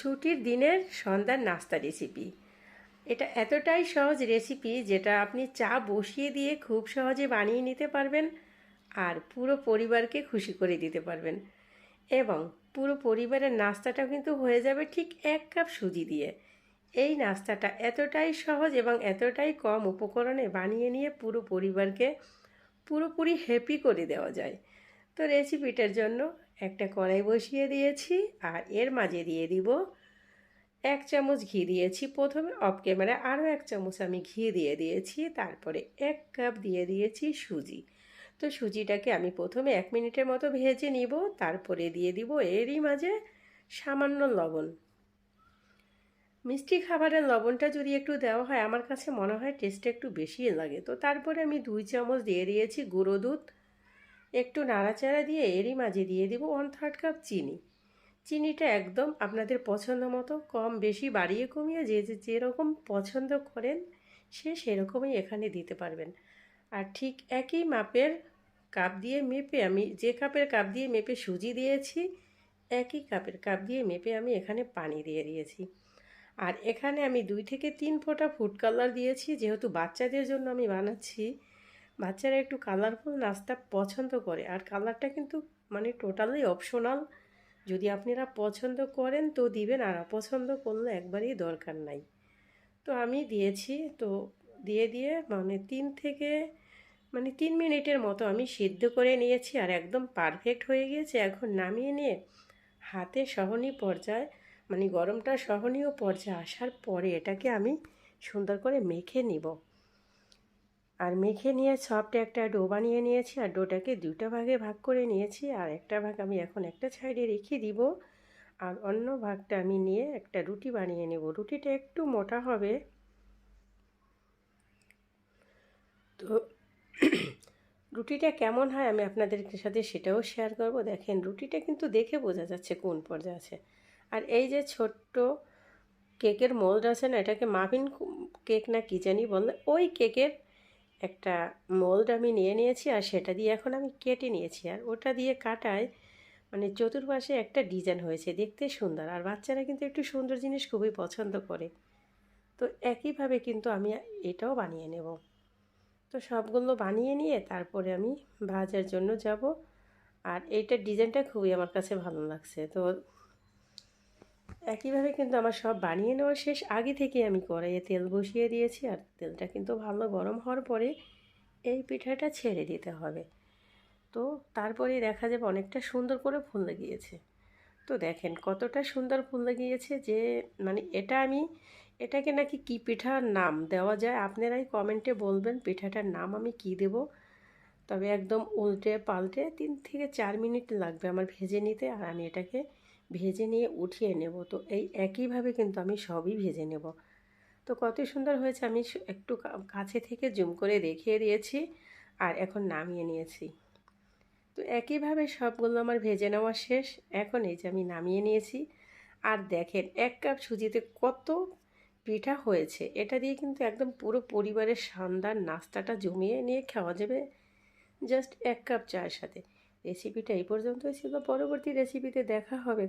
ছুটির দিনের সন্ধ্যার নাস্তা রেসিপি এটা এতটাই সহজ রেসিপি যেটা আপনি চা বসিয়ে দিয়ে খুব সহজে বানিয়ে নিতে পারবেন আর পুরো পরিবারকে খুশি করে দিতে পারবেন। এবং পুরো পরিবারের নাস্তাটাও কিন্তু হয়ে যাবে ঠিক এক কাপ সুজি দিয়ে। এই নাস্তাটা এতটাই সহজ এবং এতটাই কম উপকরণে বানিয়ে নিয়ে পুরো পরিবারকে পুরোপুরি হ্যাপি করে দেওয়া যায়। তো রেসিপিটার জন্য একটা কড়াই বসিয়ে দিয়েছি আর এর মাঝে দিয়ে দিব এক চামচ ঘি দিয়েছি। প্রথমে অফ ক্যামেরা আরও এক চামচ আমি ঘি দিয়ে দিয়েছি। তারপরে এক কাপ দিয়ে দিয়েছি সুজি। তো সুজিটাকে আমি প্রথমে এক মিনিটের মতো ভেজে নিব। তারপরে দিয়ে দিব এরই মাঝে সামান্য লবণ। মিষ্টি খাবারের লবণটা যদি একটু দেওয়া হয়, আমার কাছে মনে হয় টেস্টটা একটু বেশি লাগে। তো তারপরে আমি দুই চামচ দিয়ে দিয়েছি গুঁড়ো দুধ। একটু নাড়াচাড়া দিয়ে এরই মাঝে দিয়ে দিব ওয়ান থার্ড কাপ চিনি। চিনিটা একদম আপনাদের পছন্দ মতো কম বেশি বাড়িয়ে কমিয়ে যে যে যেরকম পছন্দ করেন, সে সেরকমই এখানে দিতে পারবেন। আর ঠিক একই মাপের কাপ দিয়ে মেপে আমি যে কাপের কাপ দিয়ে মেপে সুজি দিয়েছি, একই কাপের কাপ দিয়ে মেপে আমি এখানে পানি দিয়ে দিয়েছি। আর এখানে আমি দুই থেকে তিন ফোঁটা ফুড কালার দিয়েছি, যেহেতু বাচ্চাদের জন্য আমি বানাচ্ছি বাচ্চারা একটু কালারফুল নাস্তা পছন্দ করে। আর কালারটা কিন্তু মানে টোটালি অপশনাল যদি আপনারা পছন্দ করেন তো দিবেন, আর অপছন্দ করলে একবারই দরকার নাই। তো আমি দিয়েছি, তো দিয়ে দিয়ে মানে তিন থেকে মানে তিন মিনিটের মতো আমি সিদ্ধ করে নিয়েছি, আর একদম পারফেক্ট হয়ে গিয়েছে। এখন নামিয়ে নিয়ে হাতে সহনীয় পর্যায়ে মানে গরমটা সহনীয় পর্যায়ে আসার পরে এটাকে আমি সুন্দর করে মেখে নিব। আর মেখে নিয়ে সফট একটা ডো বানিয়ে নিয়েছি আর ডোটাকে দুটা ভাগে ভাগ করে নিয়েছি আর একটা ভাগ আমি এখন একটা সাইডে রেখে দিব আর অন্য ভাগটা আমি নিয়ে একটা রুটি বানিয়ে নেব। রুটিটা একটু মোটা হবে। তো রুটিটা কেমন হয় আমি আপনাদের সাথে সেটাও শেয়ার করব। দেখেন রুটিটা কিন্তু দেখে বোঝা যাচ্ছে কোন পর্যায়ে আছে। আর এই যে ছোট্ট কেকের মোল্ড আছে না, এটাকে মাফিন কেক না কি জানি বললে ওই কেকের একটা মোল্ড আমি নিয়ে নিয়েছি আর সেটা দিয়ে এখন আমি কেটে নিয়েছি। আর ওটা দিয়ে কাটায় মানে চতুর্পাশে একটা ডিজাইন হয়েছে, দেখতে সুন্দর। আর বাচ্চারা কিন্তু একটু সুন্দর জিনিস খুবই পছন্দ করে। তো একইভাবে কিন্তু আমি এটাও বানিয়ে নেব। তো সবগুলো বানিয়ে নিয়ে তারপরে আমি ভাজার জন্য যাব। আর এইটার ডিজাইনটা খুবই আমার কাছে ভালো লাগছে। তো একইভাবে কিন্তু আমার সব বানিয়ে নেওয়া শেষ আগে থেকে আমি কড়াইয়ে তেল বসিয়ে দিয়েছি আর তেলটা কিন্তু ভালো গরম হওয়ার পরে এই পিঠাটা ছেড়ে দিতে হবে। তো তারপরে দেখা যাবে অনেকটা সুন্দর করে ফুল লাগিয়েছে। তো দেখেন কতটা সুন্দর ফুল লাগিয়েছে যে মানে এটা আমি, এটাকে নাকি কি পিঠার নাম দেওয়া যায়? আপনারাই কমেন্টে বলবেন পিঠাটার নাম আমি কি দেব? তবে একদম উল্টে পাল্টে তিন থেকে চার মিনিট লাগবে আমার ভেজে নিতে আর আমি এটাকে ভেজে নিয়ে উঠিয়ে নেব। তো এই একইভাবে কিন্তু আমি সবই ভেজে নেব। তো কত সুন্দর হয়েছে, আমি একটু কাছে থেকে জুম করে দেখিয়ে দিয়েছি আর এখন নামিয়ে নিয়েছি। তো একইভাবে সবগুলো আমার ভেজে নেওয়া শেষ। এখন এই যে আমি নামিয়ে নিয়েছি। আর দেখেন, এক কাপ সুজিতে কত পিঠা হয়েছে। এটা দিয়ে কিন্তু একদম পুরো পরিবারের শানদার নাস্তাটা জমিয়ে নিয়ে খাওয়া যাবে। জাস্ট এক কাপ চায়ের সাথে। রেসিপিটা এই পর্যন্তই ছিল। পরবর্তী রেসিপিতে দেখা হবে।